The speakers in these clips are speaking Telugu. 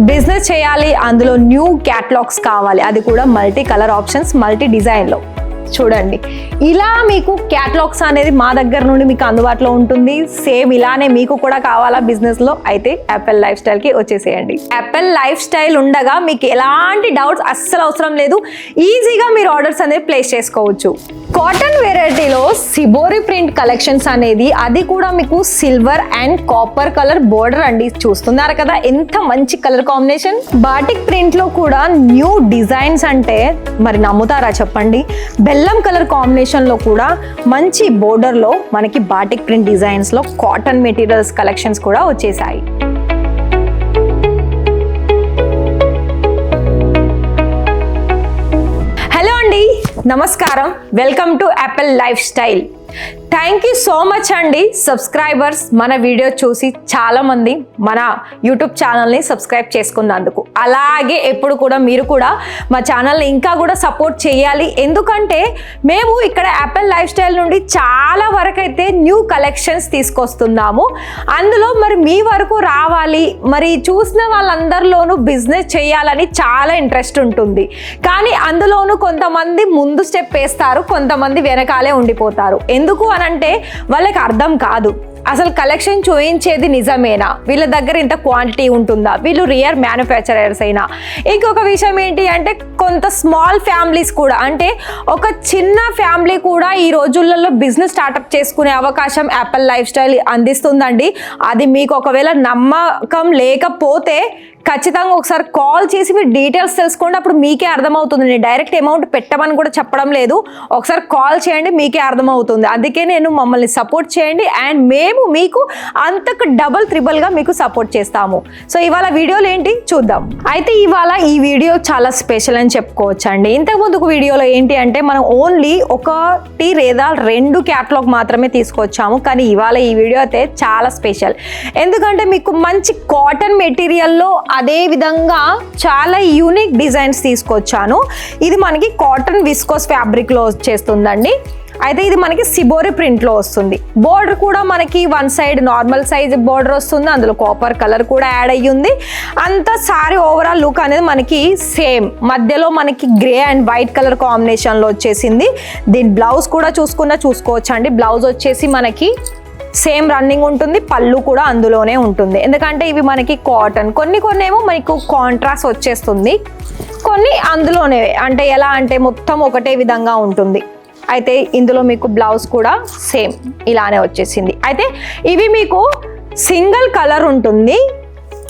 బిజినెస్ చేయాలి అందులో న్యూ క్యాట్లాగ్స్ కావాలి. అది కూడా మల్టీ కలర్ ఆప్షన్స్ మల్టీ డిజైన్లో. చూడండి. ఇలా మీకు క్యాటలాగ్స్ అనేది మా దగ్గర నుండి మీకు అందుబాటులో ఉంటుంది. సేమ్ ఇలానే మీకు కూడా కావాలా బిజినెస్లో? అయితే యాపిల్ లైఫ్ స్టైల్కి వచ్చేసేయండి. యాపిల్ లైఫ్ స్టైల్ ఉండగా మీకు ఎలాంటి డౌట్స్ అస్సలు అవసరం లేదు. ఈజీగా మీరు ఆర్డర్స్ అనేది ప్లేస్ చేసుకోవచ్చు. కాటన్ వెరైటీలో సిబోరి ప్రింట్ కలెక్షన్స్ అనేది అది కూడా మీకు silver and copper colour border అండి. చూస్తున్నారు కదా ఎంత మంచి కలర్ కాంబినేషన్. బాటిక్ ప్రింట్లో కూడా న్యూ డిజైన్స్ అంటే మరి నమ్ముతారా చెప్పండి. బెల్లం కలర్ కాంబినేషన్లో కూడా మంచి బోర్డర్లో మనకి బాటిక్ ప్రింట్ డిజైన్స్లో కాటన్ మెటీరియల్స్ కలెక్షన్స్ కూడా వచ్చేసాయి. నమస్కారం. Welcome to apple life style thank you so much అండి. సబ్స్క్రైబర్స్ మన వీడియో చూసి చాలామంది మన యూట్యూబ్ ఛానల్ని సబ్స్క్రైబ్ చేసుకున్నందుకు. అలాగే ఎప్పుడు కూడా మీరు కూడా మా ఛానల్ని ఇంకా కూడా సపోర్ట్ చేయాలి. ఎందుకంటే మేము ఇక్కడ యాపిల్ లైఫ్ స్టైల్ నుండి చాలా వరకు అయితే న్యూ కలెక్షన్స్ తీసుకొస్తున్నాము. అందులో మరి మీ వరకు రావాలి. మరి చూసిన వాళ్ళందరిలోనూ బిజినెస్ చేయాలని చాలా ఇంట్రెస్ట్ ఉంటుంది. కానీ అందులోనూ కొంతమంది ముందు స్టెప్ వేస్తారు కొంతమంది వెనకాలే ఉండిపోతారు. ఎందుకు అంటే వాళ్ళకి అర్థం కాదు. అసలు కలెక్షన్ చూయించేది నిజమేనా? వీళ్ళ దగ్గర ఇంత క్వాంటిటీ ఉంటుందా? వీళ్ళు రియర్ మ్యానుఫ్యాక్చరర్స్ అయినా? ఇంకొక విషయం ఏంటి అంటే కొంత స్మాల్ ఫ్యామిలీస్ కూడా అంటే ఒక చిన్న ఫ్యామిలీ కూడా ఈ రోజులలో బిజినెస్ స్టార్టప్ చేసుకునే అవకాశం యాపిల్ లైఫ్ స్టైల్ అందిస్తుందండి. అది మీకు ఒకవేళ నమ్మకం లేకపోతే ఖచ్చితంగా ఒకసారి కాల్ చేసి మీరు డీటెయిల్స్ తెలుసుకోండి. అప్పుడు మీకే అర్థమవుతుంది నేను డైరెక్ట్ అమౌంట్ పెట్టమని కూడా చెప్పడం లేదు. ఒకసారి కాల్ చేయండి మీకే అర్థమవుతుంది. అందుకే నేను మమ్మల్ని సపోర్ట్ చేయండి. అండ్ మేము మీకు అంతకు డబుల్ త్రిబుల్గా మీకు సపోర్ట్ చేస్తాము. సో ఇవాళ వీడియోలు ఏంటి? చూద్దాం. అయితే ఇవాళ ఈ వీడియో చాలా స్పెషల్ అని చెప్పుకోవచ్చు అండి ఇంతకుముందుకు వీడియోలో ఏంటి అంటే మనం ఓన్లీ ఒకటి లేదా రెండు క్యాటలాగ్ మాత్రమే తీసుకొచ్చాము. కానీ ఇవాళ ఈ వీడియో అయితే చాలా స్పెషల్ ఎందుకంటే మీకు మంచి కాటన్ మెటీరియల్లో అదే విధంగా చాలా యూనిక్ డిజైన్స్ తీసుకొచ్చాను. ఇది మనకి కాటన్ విస్కోస్ ఫ్యాబ్రిక్లో వచ్చేస్తుందండి అయితే ఇది మనకి సిబోరి ప్రింట్లో వస్తుంది. బోర్డర్ కూడా మనకి one side normal size border వస్తుంది. అందులో కాపర్ కలర్ కూడా యాడ్ అయ్యి ఉంది అంత సారీ ఓవరాల్ లుక్ అనేది మనకి సేమ్ మధ్యలో మనకి గ్రే అండ్ వైట్ కలర్ కాంబినేషన్లో వచ్చేసింది. దీని బ్లౌజ్ కూడా చూసుకున్నా చూసుకోవచ్చు అండి బ్లౌజ్ వచ్చేసి మనకి సేమ్ రన్నింగ్ ఉంటుంది. పళ్ళు కూడా అందులోనే ఉంటుంది. ఎందుకంటే ఇవి మనకి కాటన్ కొన్ని కొన్ని ఏమో మనకు కాంట్రాస్ట్ వచ్చేస్తుంది. కొన్ని అందులోనే. అంటే ఎలా అంటే మొత్తం ఒకటే విధంగా ఉంటుంది. అయితే ఇందులో మీకు బ్లౌజ్ కూడా సేమ్ ఇలానే వచ్చేసింది. అయితే ఇవి మీకు సింగిల్ కలర్ ఉంటుంది.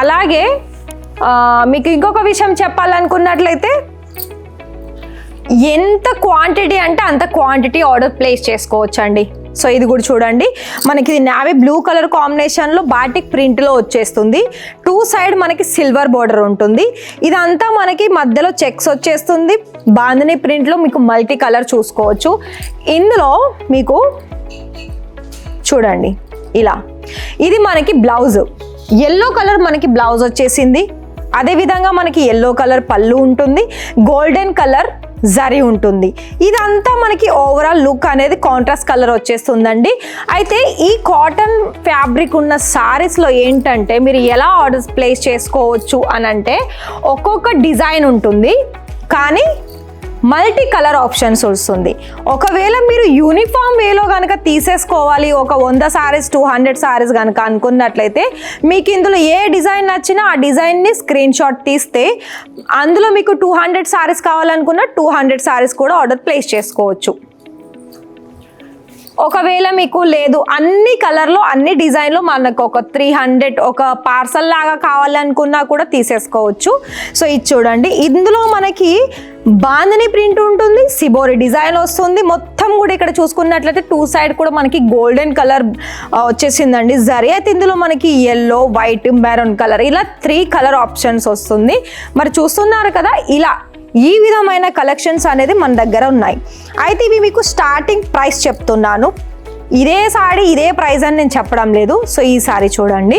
అలాగే మీకు ఇంకొక విషయం చెప్పాలనుకున్నట్లయితే ఎంత క్వాంటిటీ అంటే అంత క్వాంటిటీ ఆర్డర్ ప్లేస్ చేసుకోవచ్చు అండి సో ఇది కూడా చూడండి. మనకి ఇది నావీ బ్లూ కలర్ కాంబినేషన్లో బాటిక్ ప్రింట్లో వచ్చేస్తుంది. టూ సైడ్ మనకి సిల్వర్ బార్డర్ ఉంటుంది. ఇదంతా మనకి మధ్యలో చెక్స్ వచ్చేస్తుంది. బాందని ప్రింట్లో మీకు మల్టీ కలర్ చూసుకోవచ్చు. ఇందులో మీకు చూడండి. ఇలా. ఇది మనకి బ్లౌజ్ ఎల్లో కలర్ మనకి బ్లౌజ్ వచ్చేసింది. అదేవిధంగా మనకి ఎల్లో కలర్ పళ్ళు ఉంటుంది. గోల్డెన్ కలర్ జరి ఉంటుంది. ఇదంతా మనకి ఓవరాల్ లుక్ అనేది కాంట్రాస్ట్ కలర్ వచ్చేస్తుందండి. అయితే ఈ కాటన్ ఫ్యాబ్రిక్ ఉన్న సారీస్లో ఏంటంటే మీరు ఎలా ఆర్డర్స్ ప్లేస్ చేసుకోవచ్చు అని అంటే ఒక్కొక్క డిజైన్ ఉంటుంది. కానీ మల్టీ కలర్ ఆప్షన్స్ వస్తుంది. ఒకవేళ మీరు యూనిఫామ్ వేలో కనుక తీసేసుకోవాలి ఒక వంద సారీస్ టూ హండ్రెడ్ సారీస్ కనుక అనుకున్నట్లయితే మీకు ఇందులో ఏ డిజైన్ నచ్చినా ఆ డిజైన్ని స్క్రీన్ షాట్ తీస్తే అందులో మీకు టూ హండ్రెడ్ సారీస్ కావాలనుకున్న టూ హండ్రెడ్ సారీస్ కూడా ఆర్డర్ ప్లేస్ చేసుకోవచ్చు. ఒకవేళ మీకు లేదు అన్ని కలర్లో అన్ని డిజైన్లో మనకు ఒక త్రీ హండ్రెడ్ ఒక పార్సల్ లాగా కావాలనుకున్నా కూడా తీసేసుకోవచ్చు. సో ఇది చూడండి. ఇందులో మనకి బాందని ప్రింట్ ఉంటుంది సిబోరి డిజైన్ వస్తుంది. మొత్తం కూడా ఇక్కడ చూసుకున్నట్లయితే టూ సైడ్ కూడా మనకి గోల్డెన్ కలర్ వచ్చేసిందండి. జరీ అయితే ఇందులో మనకి ఎల్లో వైట్ మెరూన్ కలర్ ఇలా త్రీ కలర్ ఆప్షన్స్ వస్తుంది. మరి చూస్తున్నారు కదా ఇలా ఈ విధమైన కలెక్షన్స్ అనేది మన దగ్గర ఉన్నాయి. అయితే ఇవి మీకు స్టార్టింగ్ ప్రైస్ చెప్తున్నాను. ఇదే సారీ ఇదే ప్రైస్ అని నేను చెప్పడం లేదు. సో ఈ సారీ చూడండి.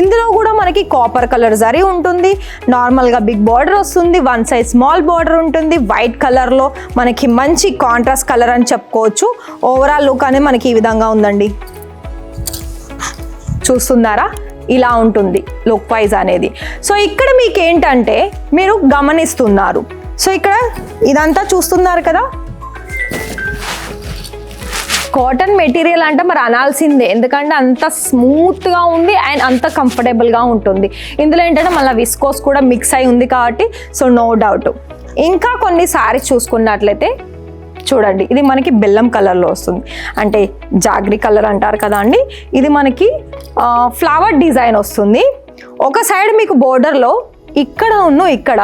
ఇందులో కూడా మనకి కాపర్ కలర్ జరీ ఉంటుంది. నార్మల్గా బిగ్ బార్డర్ వస్తుంది. వన్ సైజ్ స్మాల్ బార్డర్ ఉంటుంది. వైట్ కలర్లో మనకి మంచి కాంట్రాస్ట్ కలర్ అని చెప్పుకోవచ్చు. ఓవరాల్ లుక్ అనేది మనకి ఈ విధంగా ఉందండి. చూస్తున్నారా? ఇలా ఉంటుంది లుక్ వైజ్ అనేది. సో ఇక్కడ మీకు ఏంటంటే మీరు గమనిస్తున్నారు. సో ఇక్కడ ఇదంతా చూస్తున్నారు కదా? కాటన్ మెటీరియల్ అంటే మరి అనాల్సిందే. ఎందుకంటే అంత స్మూత్గా ఉంది అండ్ అంత కంఫర్టబుల్గా ఉంటుంది. ఇందులో ఏంటంటే మళ్ళీ విస్కోస్ కూడా మిక్స్ అయి ఉంది కాబట్టి సో నో డౌట్ ఇంకా కొన్ని సారీస్ చూసుకున్నట్లయితే చూడండి ఇది మనకి బెల్లం కలర్లో వస్తుంది. అంటే జాగ్రీ కలర్ అంటారు కదా అండి? ఇది మనకి ఫ్లవర్ డిజైన్ వస్తుంది. ఒక సైడ్ మీకు బోర్డర్లో ఇక్కడ ఉన్న ఇక్కడ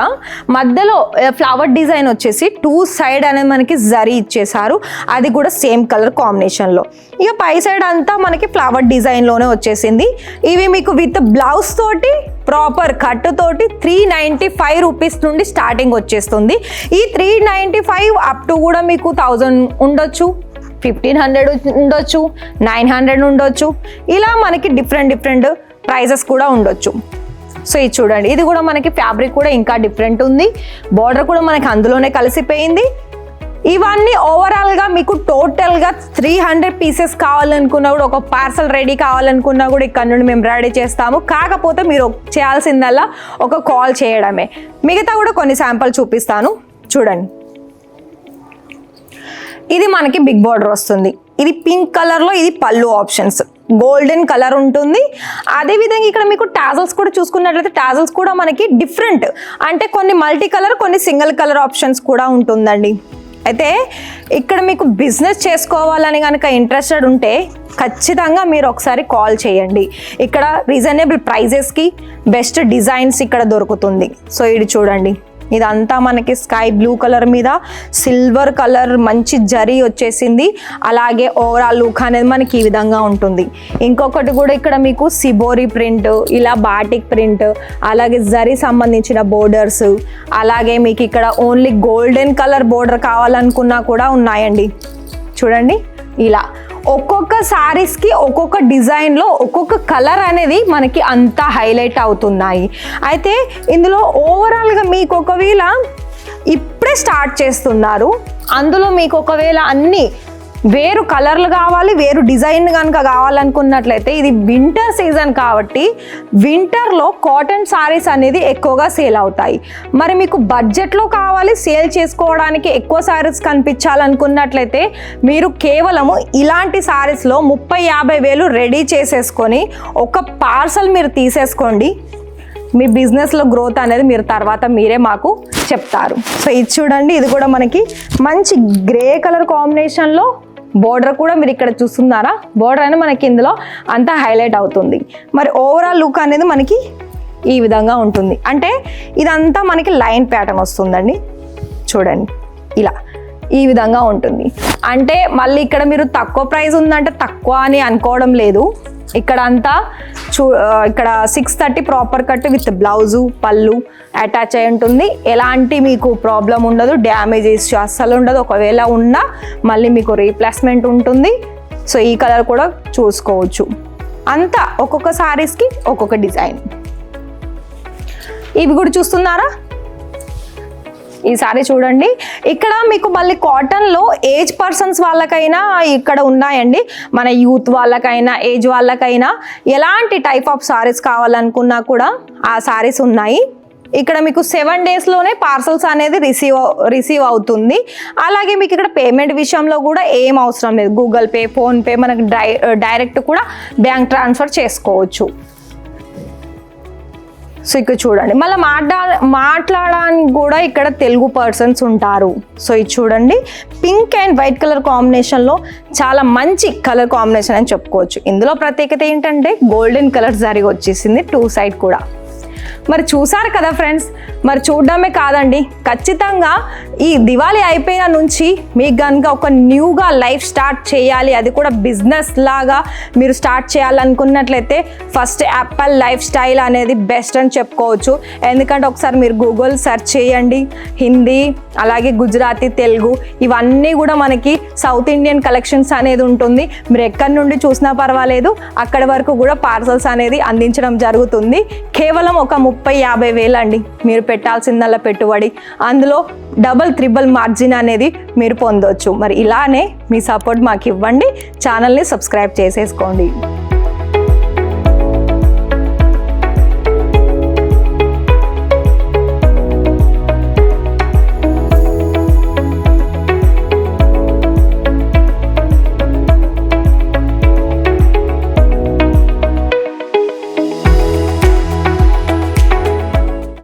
మధ్యలో ఫ్లవర్ డిజైన్ వచ్చేసి టూ సైడ్ అనేది మనకి జరీ ఇచ్చేసారు అది కూడా సేమ్ కలర్ కాంబినేషన్లో ఇక పై సైడ్ అంతా మనకి ఫ్లవర్ డిజైన్లోనే వచ్చేసింది. ఇవి మీకు విత్ బ్లౌజ్ తోటి ప్రాపర్ కట్ తోటి త్రీ నైంటీ ఫైవ్ రూపీస్ నుండి స్టార్టింగ్ వచ్చేస్తుంది. ఈ three ninety five up to కూడా మీకు థౌజండ్ ఉండొచ్చు. ఫిఫ్టీన్ హండ్రెడ్ ఉండొచ్చు. నైన్ హండ్రెడ్ ఉండొచ్చు. ఇలా మనకి డిఫరెంట్ డిఫరెంట్ ప్రైజెస్ కూడా ఉండొచ్చు. సో ఇది చూడండి. ఇది కూడా మనకి ఫ్యాబ్రిక్ కూడా ఇంకా డిఫరెంట్ ఉంది. బార్డర్ కూడా మనకి అందులోనే కలిసిపోయింది. ఇవన్నీ ఓవరాల్గా మీకు టోటల్గా త్రీ హండ్రెడ్ పీసెస్ కావాలనుకున్నా కూడా ఒక పార్సల్ రెడీ కావాలనుకున్నా కూడా ఇక్కడ నుండి మేము రెడీ చేస్తాము. కాకపోతే మీరు చేయాల్సిందల్లా ఒక కాల్ చేయడమే. మిగతా కూడా కొన్ని శాంపుల్ చూపిస్తాను. చూడండి. ఇది మనకి బిగ్ బార్డర్ వస్తుంది. ఇది పింక్ కలర్లో ఇది పళ్ళు ఆప్షన్స్ గోల్డెన్ కలర్ ఉంటుంది. అదేవిధంగా ఇక్కడ మీకు టాజల్స్ కూడా చూసుకున్నట్లయితే టాజల్స్ కూడా మనకి డిఫరెంట్. అంటే కొన్ని మల్టీ కలర్ కొన్ని సింగిల్ కలర్ ఆప్షన్స్ కూడా ఉంటుందండి. అయితే ఇక్కడ మీకు బిజినెస్ చేసుకోవాలని కనుక ఇంట్రెస్టెడ్ ఉంటే ఖచ్చితంగా మీరు ఒకసారి కాల్ చేయండి. ఇక్కడ రీజనబుల్ ప్రైజెస్కి బెస్ట్ డిజైన్స్ ఇక్కడ దొరుకుతుంది. సో ఇది చూడండి. ఇదంతా మనకి స్కై బ్లూ కలర్ మీద సిల్వర్ కలర్ మంచి జరీ వచ్చేసింది. అలాగే ఓవరాల్ లుక్ అనేది మనకి ఈ విధంగా ఉంటుంది. ఇంకొకటి కూడా ఇక్కడ మీకు సిబోరి ప్రింట్ ఇలా బాటిక్ ప్రింట్ అలాగే జరీ సంబంధించిన బోర్డర్స్ అలాగే మీకు ఇక్కడ ఓన్లీ గోల్డెన్ కలర్ బోర్డర్ కావాలనుకున్నా కూడా ఉన్నాయండి. చూడండి ఇలా. ఒక్కొక్క శారీస్కి ఒక్కొక్క డిజైన్లో ఒక్కొక్క కలర్ అనేది మనకి అంత హైలైట్ అవుతున్నాయి. అయితే ఇందులో ఓవరాల్గా మీకు ఒకవేళ ఇప్పుడే స్టార్ట్ చేస్తున్నారు అందులో మీకు ఒకవేళ అన్ని వేరు కలర్లు కావాలి వేరు డిజైన్ కనుక కావాలనుకున్నట్లయితే ఇది వింటర్ సీజన్ కాబట్టి వింటర్లో కాటన్ సారీస్ అనేది ఎక్కువగా సేల్ అవుతాయి. మరి మీకు బడ్జెట్లో కావాలి సేల్ చేసుకోవడానికి ఎక్కువ సారీస్ కనిపించాలనుకున్నట్లయితే మీరు కేవలము ఇలాంటి సారీస్లో ముప్పై యాభై వేలు రెడీ చేసేసుకొని ఒక పార్సల్ మీరు తీసేసుకోండి. మీ బిజినెస్లో గ్రోత్ అనేది మీరు తర్వాత మీరే మాకు చెప్తారు. సో ఇది చూడండి ఇది కూడా మనకి మంచి గ్రే కలర్ కాంబినేషన్లో బోర్డర్ కూడా మీరు ఇక్కడ చూస్తున్నారా? బోర్డర్ అనేది మనకి ఇందులో అంతా హైలైట్ అవుతుంది. మరి ఓవరాల్ లుక్ అనేది మనకి ఈ విధంగా ఉంటుంది. అంటే ఇదంతా మనకి లైన్ ప్యాటర్న్ వస్తుందండి. చూడండి. ఇలా ఈ విధంగా ఉంటుంది. అంటే మళ్ళీ ఇక్కడ మీరు తక్కువ ప్రైస్ ఉందంటే తక్కువ అని అనుకోవడం లేదు. ఇక్కడ అంతా చూ ఇక్కడ six thirty proper cut with blouse పళ్ళు అటాచ్ అయి ఉంటుంది. ఎలాంటి మీకు ప్రాబ్లం ఉండదు డ్యామేజ్ ఇష్యూ అస్సలు ఉండదు. ఒకవేళ ఉన్నా మళ్ళీ మీకు రీప్లేస్మెంట్ ఉంటుంది. సో ఈ కలర్ కూడా చూసుకోవచ్చు. అంతా ఒక్కొక్క సారీస్కి ఒక్కొక్క డిజైన్ ఇవి కూడా చూస్తున్నారా? ఈ సారీ చూడండి. ఇక్కడ మీకు మళ్ళీ కాటన్లో ఏజ్ పర్సన్స్ వాళ్ళకైనా ఇక్కడ ఉన్నాయండి. మన యూత్ వాళ్ళకైనా ఏజ్ వాళ్ళకైనా ఎలాంటి టైప్ ఆఫ్ సారీస్ కావాలనుకున్నా కూడా ఆ సారీస్ ఉన్నాయి. ఇక్కడ మీకు సెవెన్ డేస్లోనే పార్సల్స్ అనేది రిసీవ్ రిసీవ్ అవుతుంది. అలాగే మీకు ఇక్కడ పేమెంట్ విషయంలో కూడా ఏం అవసరం లేదు. గూగుల్ పే ఫోన్పే మనకు డై డైరెక్ట్ కూడా బ్యాంక్ ట్రాన్స్ఫర్ చేసుకోవచ్చు. సో ఇక్కడ చూడండి. మళ్ళీ మాట్లా మాట్లాడడానికి కూడా ఇక్కడ తెలుగు పర్సన్స్ ఉంటారు. సో ఇది చూడండి. పింక్ అండ్ వైట్ కలర్ కాంబినేషన్లో చాలా మంచి కలర్ కాంబినేషన్ అని చెప్పుకోవచ్చు. ఇందులో ప్రత్యేకత ఏంటంటే గోల్డెన్ కలర్ జరిగి వచ్చేసింది. టూ సైడ్ కూడా. మరి చూసారు కదా ఫ్రెండ్స్? మరి చూడడమే కాదండి. ఖచ్చితంగా ఈ దివాళీ అయిపోయిన నుంచి మీకు కనుక ఒక న్యూగా లైఫ్ స్టార్ట్ చేయాలి. అది కూడా బిజినెస్ లాగా మీరు స్టార్ట్ చేయాలనుకున్నట్లయితే ఫస్ట్ యాపిల్ లైఫ్ స్టైల్ అనేది బెస్ట్ అని చెప్పుకోవచ్చు. ఎందుకంటే ఒకసారి మీరు గూగుల్ సెర్చ్ చేయండి. హిందీ అలాగే గుజరాతీ తెలుగు ఇవన్నీ కూడా మనకి సౌత్ ఇండియన్ కలెక్షన్స్ అనేది ఉంటుంది. మీరు ఎక్కడి నుండి చూసినా పర్వాలేదు. అక్కడి వరకు కూడా పార్సల్స్ అనేది అందించడం జరుగుతుంది. కేవలం ఒక ముప్పై యాభై వేలు అండి. మీరు పెట్టాల్సిందల్లా పెట్టుబడి. అందులో డబల్ త్రిబుల్ మార్జిన్ అనేది మీరు పొందొచ్చు. మరి ఇలానే మీ సపోర్ట్ మాకు ఇవ్వండి ఛానల్ని సబ్స్క్రైబ్ చేసేసుకోండి.